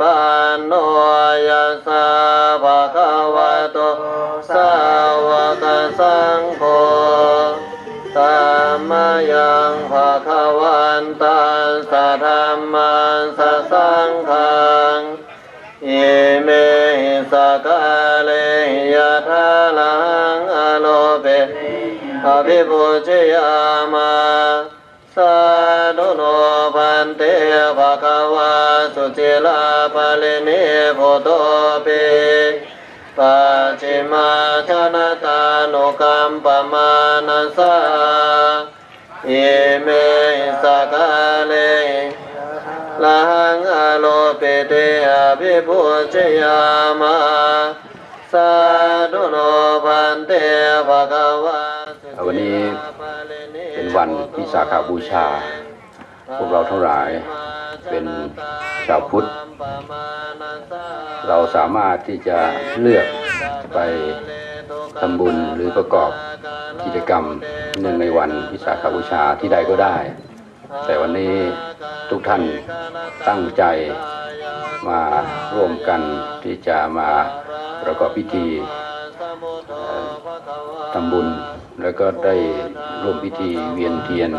ปันโนยัสสะภะคะวะโตสาวกสังโฆตัมมายังภะคะวันตัสสะธัมมัสสะสังฆังอิเมหิสกาเลยะทาลังอโลเปอภิปุจยามา จิลาภะเลเนโพโตเปปัจจิมาชนะตานุกัมปมานัสสาอิเมหิสกาเลลังอโลเปเตอภิปุจยามาสาธุโนพันเตภะคะวะวันนี้เป็นวันวิสาขาบูชา พวกเราทั้งหลายเป็น ชาวพุทธ เราสามารถที่จะเลือกไปทำบุญหรือประกอบกิจกรรมเนื่องในวันวิสาขบูชาที่ใดก็ได้ แต่วันนี้ทุกท่านตั้งใจมาร่วมกันที่จะมาประกอบพิธีทำบุญแล้วก็ได้ร่วมพิธีเวียนเทียน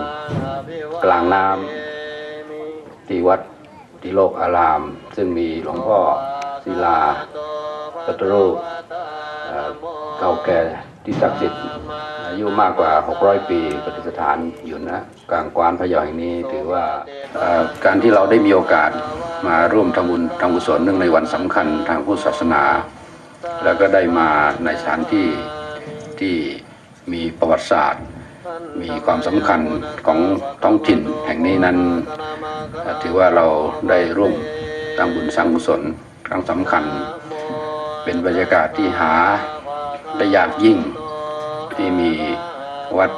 กลางน้ำที่วัด ที่โลกอาราม ซึ่งมีหลวงพ่อศิลาปัตรูเก่าแก่ที่ศักดิ์สิทธิ์อายุมากกว่า 600 ปีปฏิสถานอยู่นะกลางกวานพะเยาแห่งนี้ถือว่าการที่เราได้มีโอกาสมาร่วมทำบุญทำกุศลเนื่องในวันสำคัญทางพุทธศาสนา แล้วก็ได้มาในสถานที่ที่มีประวัติศาสตร์ มีความสำคัญของท้องถิ่นแห่งนี้นั้นถือว่าเราได้ร่วมทำบุญสร้างกุศลครั้งสำคัญ เป็นบรรยากาศที่หาได้ยากยิ่งที่มีวัด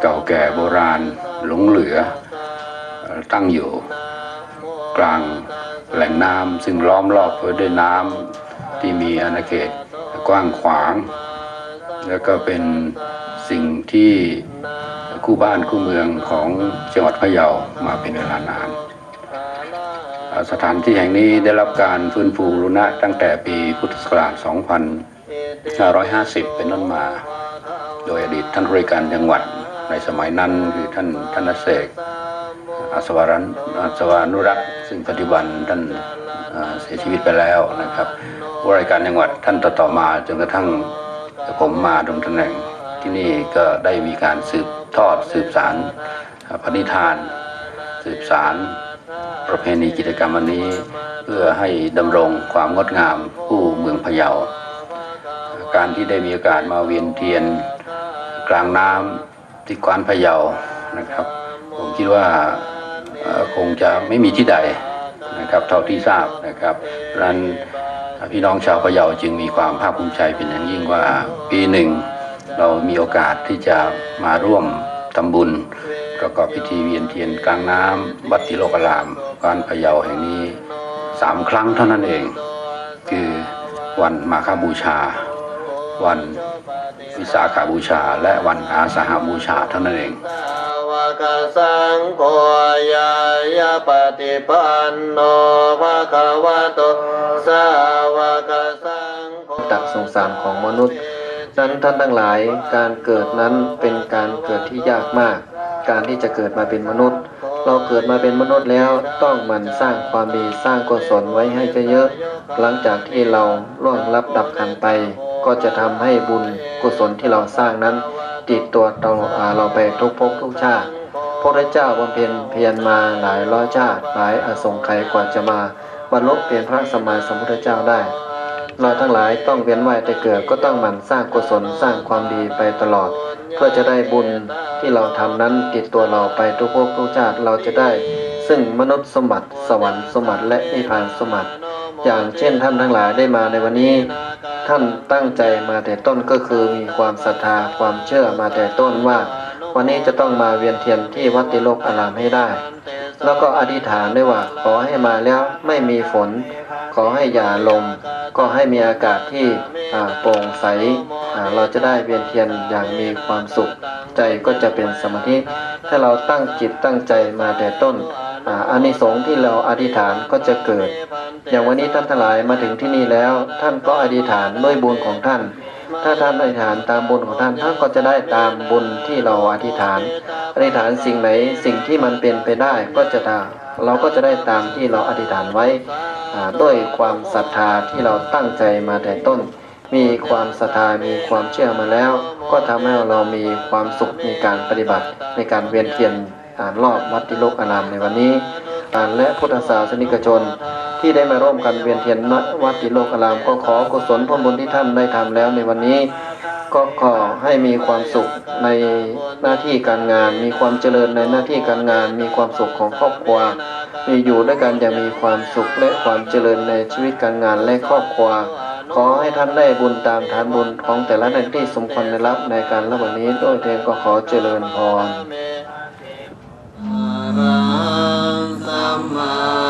เก่าแก่โบราณหลงเหลือ ตั้งอยู่กลางแหล่งน้ำซึ่งล้อมรอบไปด้วยน้ำที่มีอาณาเขตกว้างขวาง แล้วก็เป็น ที่คู่บ้านคู่เมืองของจังหวัดพะเยามาเป็นเวลานาน สถานที่แห่งนี้ได้รับการฟื้นฟูรุณะตั้งแต่ปีพุทธศักราช 2550 เป็นต้นมา โดยอดีตท่านบริการจังหวัดในสมัยนั้นคือท่านธนเสกอัศวรันอัศวานุรักษ์ ซึ่งปัจจุบันท่านเสียชีวิตไปแล้วนะครับผู้ราชการจังหวัดท่านต่อๆมาจนกระทั่งผมมาดำรงตำแหน่ง ที่นี่ก็ได้มีการสืบทอดสืบสารเอ่อปณิธาน สืบสารประเพณีกิจกรรมวันนี้ เพื่อให้ดำรงความงดงามผู้เมืองพะเยา การที่ได้มีโอกาสมาเวียนเทียนกลางน้ำที่กวานพะเยานะครับ ผมคิดว่าคงจะไม่มีที่ใดนะครับเท่าที่ทราบนะครับดังนั้นพี่น้องชาวพะเยาจึงมีความภาคภูมิใจเป็นอย่างยิ่งว่าปีหนึ่ง เรามีโอกาสที่จะมาร่วมทำบุญ ประกอบพิธีเวียนเทียนกลางน้ำวัดติโลกรามการพะเยาแห่งนี้สามครั้งเท่านั้นเอง คือวันมาฆบูชา วันวิสาขาบูชา และวันอาสาหบูชาเท่านั้นเองสาวกสังโฆยายาปฏิปันโนภะคะวะโตสาวกสังโฆตักสงสารของมนุษย์ นั้นท่านทั้งหลายการเกิดนั้นเป็นการเกิดที่ยากมาก การที่จะเกิดมาเป็นมนุษย์ เราเกิดมาเป็นมนุษย์แล้วต้องมันสร้างความดีสร้างกุศลไว้ให้เยอะๆหลังจากที่เราล่วงลับดับขันไป ก็จะทำให้บุญกุศลที่เราสร้างนั้นติดตัวเราเราไปทุกภพทุกชาติพระเจ้าบำเพ็ญเพียรมาหลายร้อยชาติหลายอสงไขยกว่าจะมาบรรลุเป็นพระสมมาสัมพุทธเจ้าได้ เราทั้งหลายต้องเวียนว่ายแต่เกิดก็ต้องหมั่นสร้างกุศลสร้างความดีไปตลอด เพื่อจะได้บุญที่เราทำนั้นติดตัวเราไปทุกภพทุกชาติเราจะได้ ซึ่งมนุษย์สมบัติสวรรค์สมบัติและนิพพานสมบัติ อย่างเช่นท่านทั้งหลายได้มาในวันนี้ ท่านตั้งใจมาแต่ต้นก็คือมีความศรัทธาความเชื่อมาแต่ต้นว่า วันนี้จะต้องมาเวียนเทียนที่วัดติโลกอารามให้ได้ แล้วก็อธิษฐานด้วยว่า ขอให้มาแล้วไม่มีฝน ขอให้อย่าลม ก็ให้มีอากาศที่โปร่งใส เราจะได้เวียนเทียนอย่างมีความสุข ใจก็จะเป็นสมาธิ ถ้าเราตั้งจิตตั้งใจมาแต่ต้นอาอานิสงส์ที่เราอธิษฐานก็จะเกิด อย่างวันนี้ท่านทั้งหลายมาถึงที่นี่แล้ว ท่านก็อธิษฐานด้วยบุญของท่าน ถ้าท่านอธิษฐานตามบุญของท่านท่านก็จะได้ตามบุญที่เราอธิษฐาน อธิษฐานสิ่งไหนสิ่งที่มันเป็นไปได้ก็จะตามเราก็จะได้ตามที่เราอธิษฐานไว้ด้วยความศรัทธาที่เราตั้งใจมาแต่ต้น มีความศรัทธามีความเชื่อมาแล้ว ก็ทำให้เรามีความสุขในการปฏิบัติในการเวียนเทียนรอบวัดติโลกอารามในวันนี้ และพุทธศาสนิกชน ที่ได้มาร่วมกันเวียนเทียนณวัดติโลกรามก็ขอกุศลผลบุญที่ท่านได้ทำแล้วในวันนี้ ก็ขอให้มีความสุขในหน้าที่การงาน มีความเจริญในหน้าที่การงาน มีความสุขของครอบครัว มีอยู่ด้วยกันอย่างมีความสุขและความเจริญในชีวิตการงานและครอบครัวขอให้ท่านได้บุญตามฐานบุญของแต่ละท่านที่สมควรได้รับในการรับวันนี้ด้วยเทนก็ขอเจริญพร สั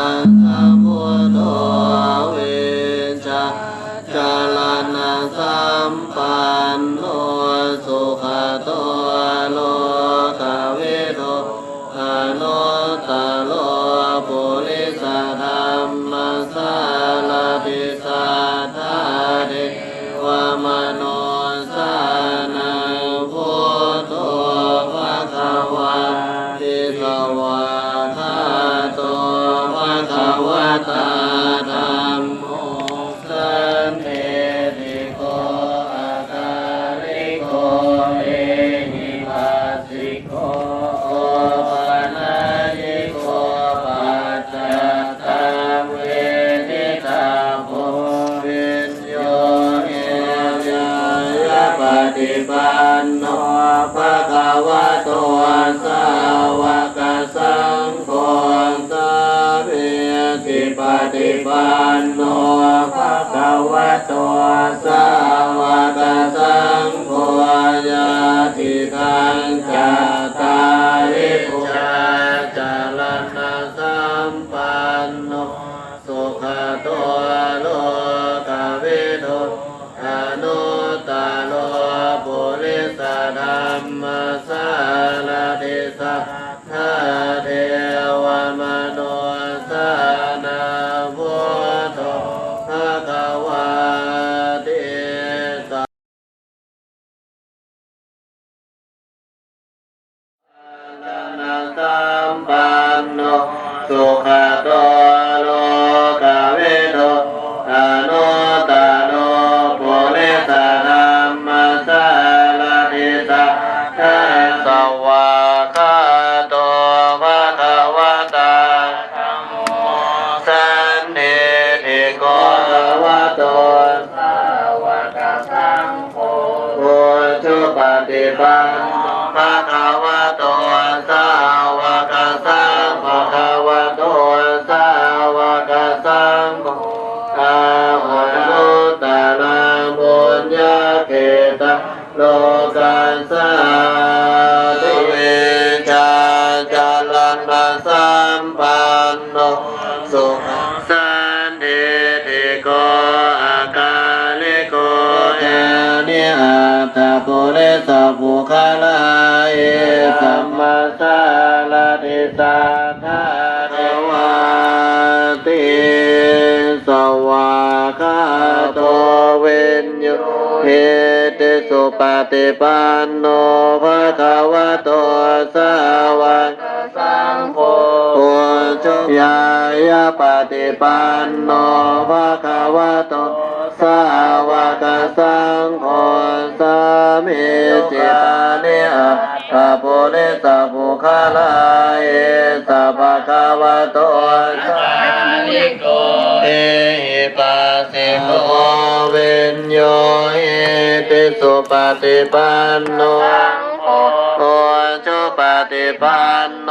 ปันโนภะคะวะโตสาวกสังโฆญาติทังจตาริ ตัมปันโนสุขโต สันติติโกอาคาลิโกเอเนอัตตปุเรสปุคาลาเอสัมมาสาลติสัทธาเทวาติสวาคาโตเวนโยเฮติสุปฏิปันโนภะคะวะโตสาวก งโฆปุจยายะปฏิปันโนภะคะวะโตสาวกสังโฆสามิจิตานิอัตถปุริสปุคาลาเอสัพพะคะวะโตสาลิโกเอหิปัสสิโกเวนโยเอติสุปฏิปันโนโอจุปฏิปันโน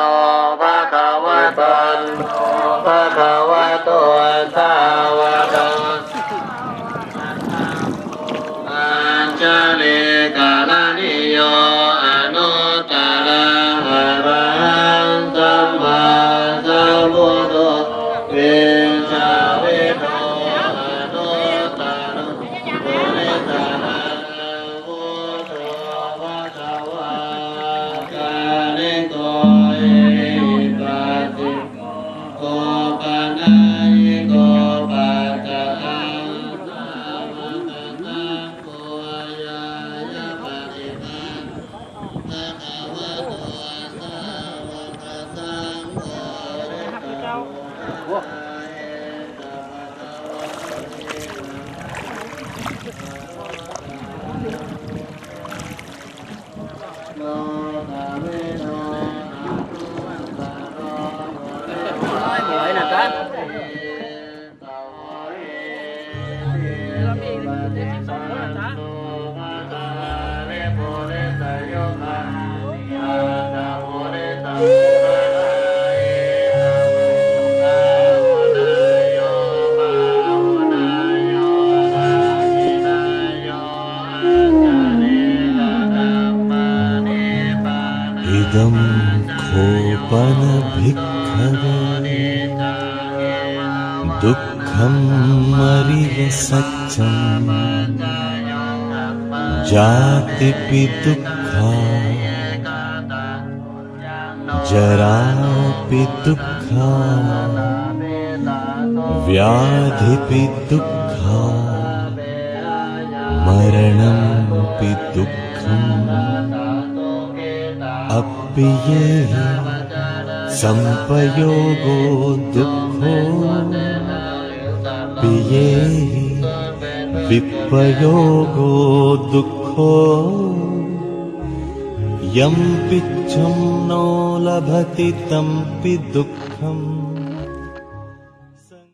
दुःखं मरिय सत्यम् जातिपि दुःखा जरापि दुःखा व्याधिपि दुःखा मरणमपि दुःखम् विप्रयोगो दुःखो यं पिच्छं नो लभति तं पि दुःखम्